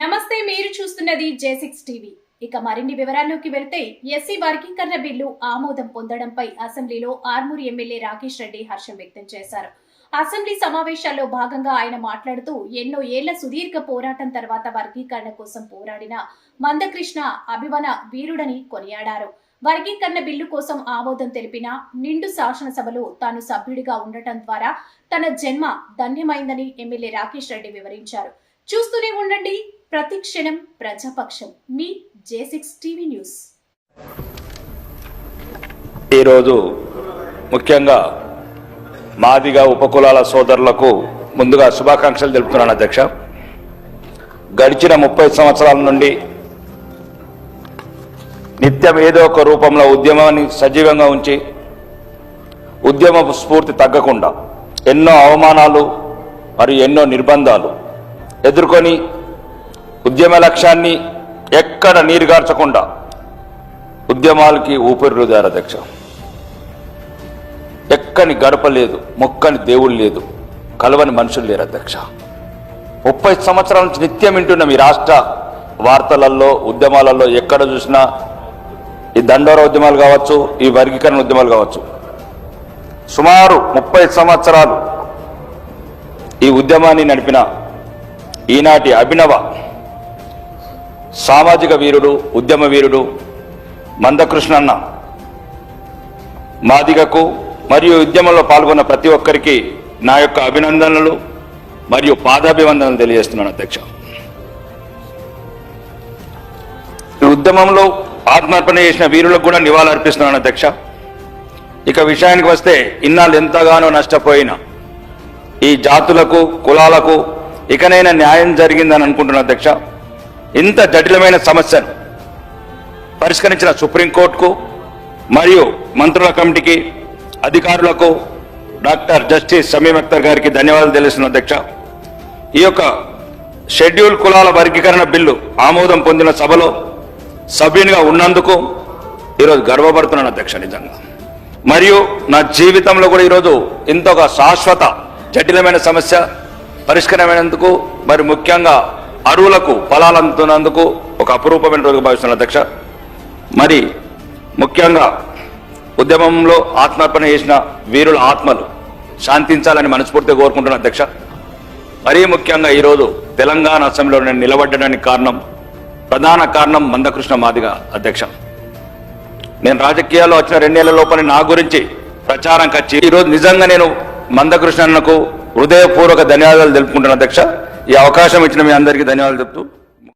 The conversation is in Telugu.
నమస్తే మీరు చూస్తున్నది జే సిక్స్ టీవీ. ఇక మరిన్ని వివరాల్లోకి వెళ్తే ఎస్సీ వర్గీకరణ బిల్లు ఆమోదం పొందడంపై అసెంబ్లీలో ఆర్మూరు ఎమ్మెల్యే రాకేష్ రెడ్డి హర్షం వ్యక్తం చేశారు. అసెంబ్లీ సమావేశాల్లో భాగంగా ఆయన మాట్లాడుతూ ఎన్నో ఏళ్ళ సుదీర్ఘ పోరాటం తర్వాత వర్గీకరణ కోసం పోరాడిన మందకృష్ణ అభివన వీరుడని కొనియాడారు. వర్గీకరణ బిల్లు కోసం ఆమోదం తెలిపిన నిండు శాసనసభలో తాను సభ్యుడిగా ఉండటం ద్వారా తన జన్మ ధన్యమైందని ఎమ్మెల్యే రాకేష్ రెడ్డి వివరించారు. చూస్తూనే ఉండండి. ప్రతి క్షణం ప్రజాపక్షం. మీ జే సిక్స్ టీవీ న్యూస్. ఈరోజు ముఖ్యంగా మాదిగా ఉపకులాల సోదరులకు ముందుగా శుభాకాంక్షలు తెలుపుతున్నాను అధ్యక్ష. గడిచిన ముప్పై సంవత్సరాల నుండి నిత్యం ఏదో ఒక రూపంలో ఉద్యమాన్ని సజీవంగా ఉంచి ఉద్యమ స్ఫూర్తి తగ్గకుండా ఎన్నో అవమానాలు మరియు ఎన్నో నిర్బంధాలు ఎదుర్కొని ఉద్యమ లక్ష్యాన్ని ఎక్కడ నీరుగార్చకుండా ఉద్యమాలకి ఊపిరిదారు అధ్యక్ష ఎక్కని గడప లేదు మొక్కని దేవుడు లేదు కలవని మనుషులు లేరు అధ్యక్ష? ముప్పై సంవత్సరాల నుంచి నిత్యం వింటున్న మీ రాష్ట్ర వార్తలలో ఉద్యమాలలో ఎక్కడ చూసినా ఈ దండోర ఉద్యమాలు కావచ్చు ఈ వర్గీకరణ ఉద్యమాలు కావచ్చు. సుమారు ముప్పై సంవత్సరాలు ఈ ఉద్యమాన్ని నడిపిన ఈనాటి అభినవ సామాజిక వీరుడు ఉద్యమ వీరుడు మందకృష్ణన్న మాదిగకు మరియు ఉద్యమంలో పాల్గొన్న ప్రతి ఒక్కరికి నా యొక్క అభినందనలు మరియు పాదాభివందనలు తెలియజేస్తున్నాను అధ్యక్ష. ఈ ఉద్యమంలో ఆత్మార్పణ చేసిన వీరులకు కూడా నివాళులర్పిస్తున్నాను అధ్యక్ష. ఇక విషయానికి వస్తే ఇన్నాళ్ళు ఎంతగానో నష్టపోయిన ఈ జాతులకు కులాలకు ఇకనైనా న్యాయం జరిగిందని అనుకుంటున్నా అధ్యక్ష ఇంత జటిలమైన సమస్యను పరిష్కరించిన సుప్రీంకోర్టుకు మరియు మంత్రుల కమిటీకి అధికారులకు డాక్టర్ జస్టిస్ సమీమ్ అఖ్తర్ గారికి ధన్యవాదాలు తెలుస్తున్న అధ్యక్ష. ఈ యొక్క షెడ్యూల్ కులాల వర్గీకరణ బిల్లు ఆమోదం పొందిన సభలో సభ్యునిగా ఉన్నందుకు ఈరోజు గర్వపడుతున్నాను అధ్యక్ష నిజంగా. మరియు నా జీవితంలో కూడా ఈరోజు ఇంత ఒక శాశ్వత జటిలమైన సమస్య పరిష్కారమైనందుకు మరి ముఖ్యంగా అరువులకు ఫలాలు అందుతున్నందుకు ఒక అపురూపమైన రోజు భావిస్తున్నాను అధ్యక్ష. మరి ముఖ్యంగా ఉద్యమంలో ఆత్మార్పణ చేసిన వీరుల ఆత్మలు శాంతించాలని మనస్ఫూర్తిగా కోరుకుంటున్నాను అధ్యక్ష. మరీ ముఖ్యంగా ఈరోజు తెలంగాణ అసెంబ్లీలో నేను నిలబడడానికి కారణం ప్రధాన కారణం మందకృష్ణ మాదిగ అధ్యక్ష. నేను రాజకీయాల్లో వచ్చిన రెండేళ్ళ లోపల నా గురించి ప్రచారం కచ్చి ఈరోజు నిజంగా నేను మందకృష్ణన్నకు హృదయపూర్వక ధన్యవాదాలు తెలుపుకుంటున్నాను అధ్యక్ష. ఈ అవకాశం ఇచ్చిన మీ అందరికీ ధన్యవాదాలు చెప్తూ